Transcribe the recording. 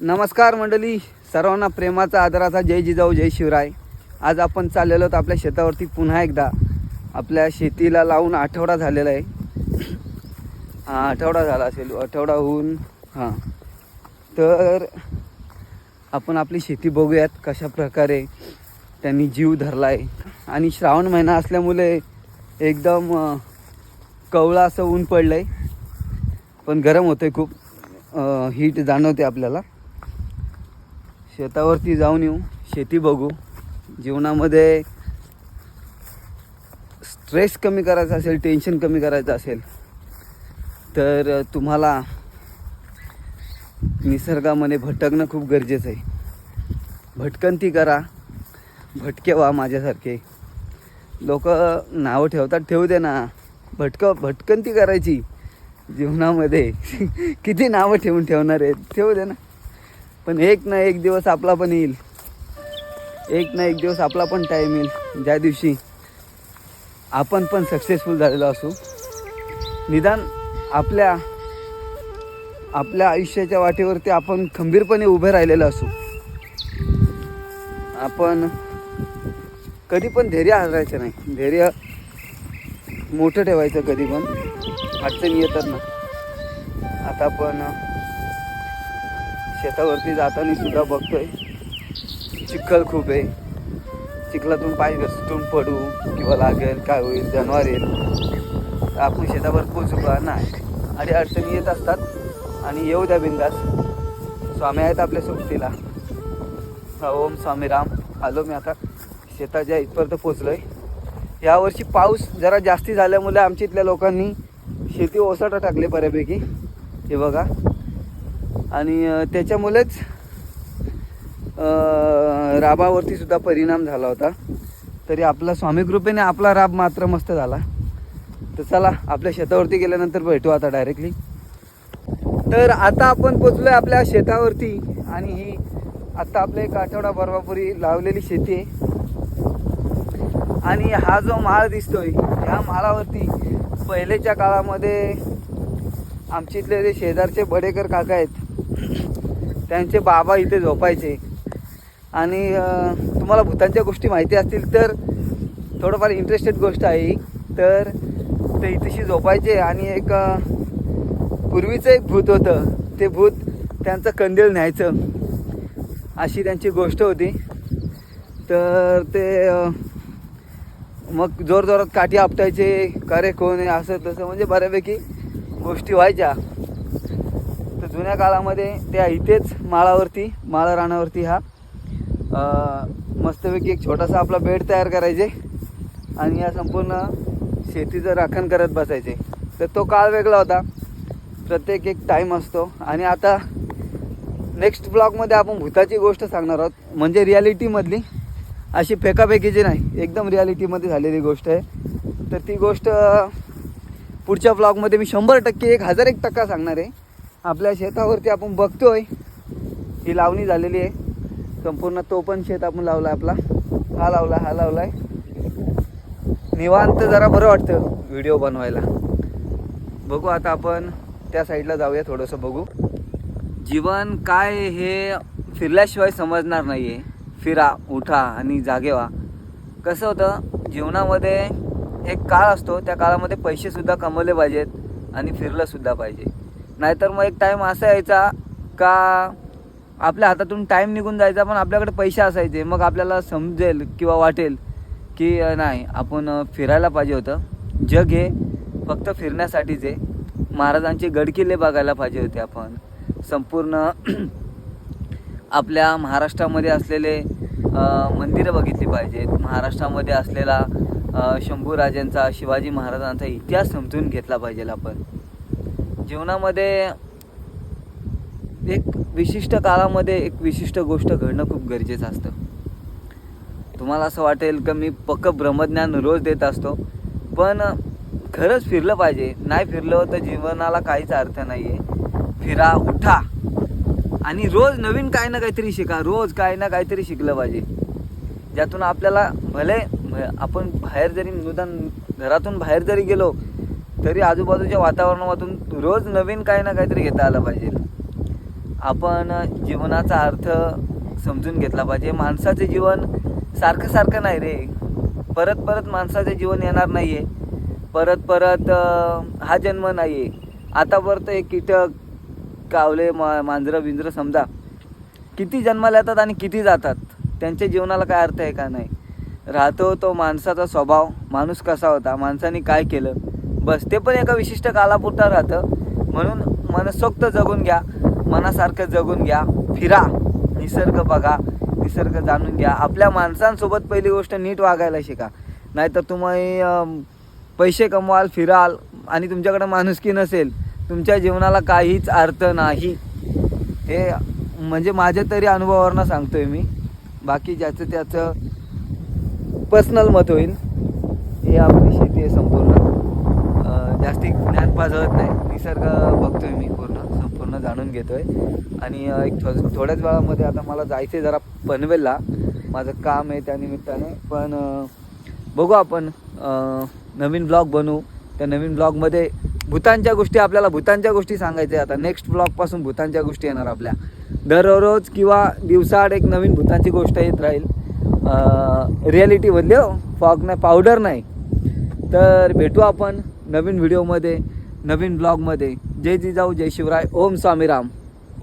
नमस्कार मंडळी सर्वांना प्रेमाचा आदराचा जय जिजाऊ जय शिवराय. आज आपण चाललेलो आहोत आपल्या शेतावरती पुन्हा एकदा. आपल्या शेतीला लावून आठवडा झालेला आहे. हां आठवडा झाला असेल आठवडा होऊन हां. तर आपण आपली शेती बघूयात कशा प्रकारे त्यांनी जीव धरला आहे आणि श्रावण महिना असल्यामुळे एकदम कवळा असं ऊन पडलं आहे पण गरम होतं आहे खूप हीट जाणवते आपल्याला. शेतावरती जाऊन येऊ. शेती बघू. जीवनामध्ये स्ट्रेस कमी करायचा असेल टेन्शन कमी करायचं असेल तर तुम्हाला निसर्गामध्ये भटकणं खूप गरजेचं आहे. भटकंती करा. भटके व्हा माझ्यासारखे. लोक नावं ठेवतात ठेवू दे ना. भटक भटकंती करायची. जीवनामध्ये किती नावं ठेवून ठेवणार आहेत ठेवू दे ना. पण एक ना एक दिवस आपला पण येईल. एक ना एक दिवस आपला पण टाईम येईल. ज्या दिवशी आपण पण सक्सेसफुल झालेलो असू. निदान आपल्या आपल्या आयुष्याच्या वाटेवरती आपण खंबीरपणे उभे राहिलेलो असू. आपण कधी पण धैर्य हरायचं नाही. धैर्य मोठं ठेवायचं कधी पण. अडचणी येतात ना. आता आपण शेतावरती जाताना सुद्धा बघतोय. चिखल खूप आहे. चिखलातून पाय घसटून पडू किंवा लागेल काय होईल जनावर येईल. तर आपण शेतावर पोचू का? नाही. आणि अडचणी येत असतात आणि येऊ द्या बिंदास. स्वामी आहेत आपल्या सोबतीला. ओम स्वामी राम. आलो मी आता. शेताच्या इथपर्यंत पोचलो आहे यावर्षी पाऊस जरा जास्ती झाल्यामुळे आमच्या इथल्या लोकांनी शेती ओसाटा टाकले बऱ्यापैकी. हे बघा. आणि त्याच्यामुळेच राबावरती सुद्धा परिणाम झाला होता. तरी आपला स्वामी कृपेने आपला राब मात्र मस्त झाला. तर चला आपल्या शेतावरती गेल्यानंतर भेटू आता डायरेक्टली तर आता आपण पोचलोय आपल्या शेतावरती आणि ही आता आपल्या एक आठवडा परवापूर्वी लावलेली शेती आहे. आणि हा जो माळ दिसतोय ह्या माळावरती पहिलेच्या काळामध्ये आमच्या इथले जे शेजारचे बडेकर काका आहेत त्यांचे बाबा इथे झोपायचे. आणि तुम्हाला भूतांच्या गोष्टी माहिती असतील तर थोडंफार इंटरेस्टेड गोष्ट आहे तर ते इथेशी झोपायचे आणि एक पूर्वीचं एक भूत होतं. ते भूत त्यांचं कंदील न्यायचं. अशी त्यांची गोष्ट होती. तर ते मग जोरजोरात काठी आपटायचे. करे कोण आहे असं तसं म्हणजे बऱ्यापैकी गोष्टी व्हायच्या. जुन्या काळामध्ये त्या इथेच माळावरती माळ रानावरती हा मस्तपैकी एक छोटासा आपला बेड तयार करायचे आणि या संपूर्ण शेतीचं राखण करत बसायचे. तर तो काळ वेगळा होता. प्रत्येक एक टाईम असतो. आणि आता नेक्स्ट ब्लॉगमध्ये आपण भूताची गोष्ट सांगणार आहोत. म्हणजे रियालिटीमधली अशी फेकाफेकीची नाही एकदम रियालिटीमध्ये झालेली गोष्ट आहे. तर ती गोष्ट पुढच्या ब्लॉगमध्ये मी शंभर टक्के एक हजार एक टक्का सांगणार आहे. आपल्या शेतावरती आपण बघतोय. ही लावणी झालेली आहे. संपूर्ण तो पण शेत आपण लावला आपला. हा लावला हा लावला आहे निवांत जरा बरं वाटतं व्हिडिओ बनवायला. बघू आता आपण त्या साईडला जाऊया थोडंसं बघू. जीवन काय हे फिरल्याशिवाय समजणार नाही आहे फिरा उठा आणि जागे व्हा. कसं होतं जीवनामध्ये एक काळ असतो. त्या काळामध्ये पैसेसुद्धा कमवले पाहिजेत आणि फिरलंसुद्धा पाहिजे. नाहीतर मग एक टाईम असा यायचा का आपल्या हातातून टाईम निघून जायचा पण आपल्याकडे पैसे असायचे. मग आपल्याला समजेल किंवा वाटेल की नाही आपण फिरायला पाहिजे होतं. जग हे फक्त फिरण्यासाठीच आहे. महाराजांचे गडकिल्ले बघायला पाहिजे होते आपण. संपूर्ण आपल्या महाराष्ट्रामध्ये असलेले मंदिरं बघितली पाहिजेत. महाराष्ट्रामध्ये असलेला शंभूराजांचा शिवाजी महाराजांचा इतिहास समजून घेतला पाहिजे आपण. जीवनामध्ये एक विशिष्ट काळामध्ये एक विशिष्ट गोष्ट घडणं खूप गरजेचं असतं. तुम्हाला असं वाटेल का मी पक्क ब्रह्मज्ञान रोज देत असतो पण खरंच फिरलं पाहिजे. नाही फिरलं तर जीवनाला काहीच अर्थ नाही आहे फिरा उठा. आणि रोज नवीन काय ना काहीतरी शिका. रोज काय ना काहीतरी शिकलं पाहिजे. ज्यातून आपल्याला भले आपण बाहेर जरी निदान घरातून बाहेर जरी गेलो तरी आजूबाजूच्या वातावरणामधून रोज नवीन काही ना काहीतरी घेता आलं पाहिजे. आपण जीवनाचा अर्थ समजून घेतला पाहिजे. माणसाचे जीवन सारखं सारखं नाही रे. परत परत माणसाचे जीवन येणार नाही आहे परत परत हा जन्म नाही आहे आतापर्यंत एक कीटक कावले मा मांजरं बिंजरं समजा. किती जन्माला येतात आणि किती जातात? त्यांच्या जीवनाला काय अर्थ आहे का नाही? राहतो तो माणसाचा स्वभाव. माणूस कसा होता? माणसाने काय केलं? बस ते पण एका विशिष्ट कालापुरता राहतं. म्हणून मनसोक्त जगून घ्या मनासारखं जगून घ्या फिरा निसर्ग बघा निसर्ग जाणून घ्या. आपल्या माणसांसोबत पहिली गोष्ट नीट वागायला शिका. नाहीतर तुम्ही पैसे कमवाल फिराल आणि तुमच्याकडे माणुसकी नसेल तुमच्या जीवनाला काहीच अर्थ नाही. हे म्हणजे माझ्या तरी अनुभवावरनं सांगतोय मी. बाकी ज्याचं त्याचं पर्सनल मत होईल हे आपली ती ज्ञान पाजळत नाही. निसर्ग बघतोय मी पूर्ण संपूर्ण जाणून घेतोय. आणि एक थो थोड्याच वेळामध्ये आता मला जायचं आहे जरा पनवेलला. माझं काम आहे त्यानिमित्ताने पण बघू आपण नवीन ब्लॉग बनवू त्या नवीन ब्लॉगमध्ये भूतांच्या गोष्टी आपल्याला भूतांच्या गोष्टी सांगायच्या आता. नेक्स्ट ब्लॉगपासून भूतांच्या गोष्टी येणार आपल्या. दररोज किंवा दिवसाआड एक नवीन भूतांची गोष्ट येत राहील. रिॲलिटी बदली हो. फॉग नाही पावडर नाही. तर भेटू आपण. नवीन व्हिडिओमध्ये नवीन ब्लॉगमध्ये. जय जिजाऊ जय शिवराय. ओम स्वामीराम.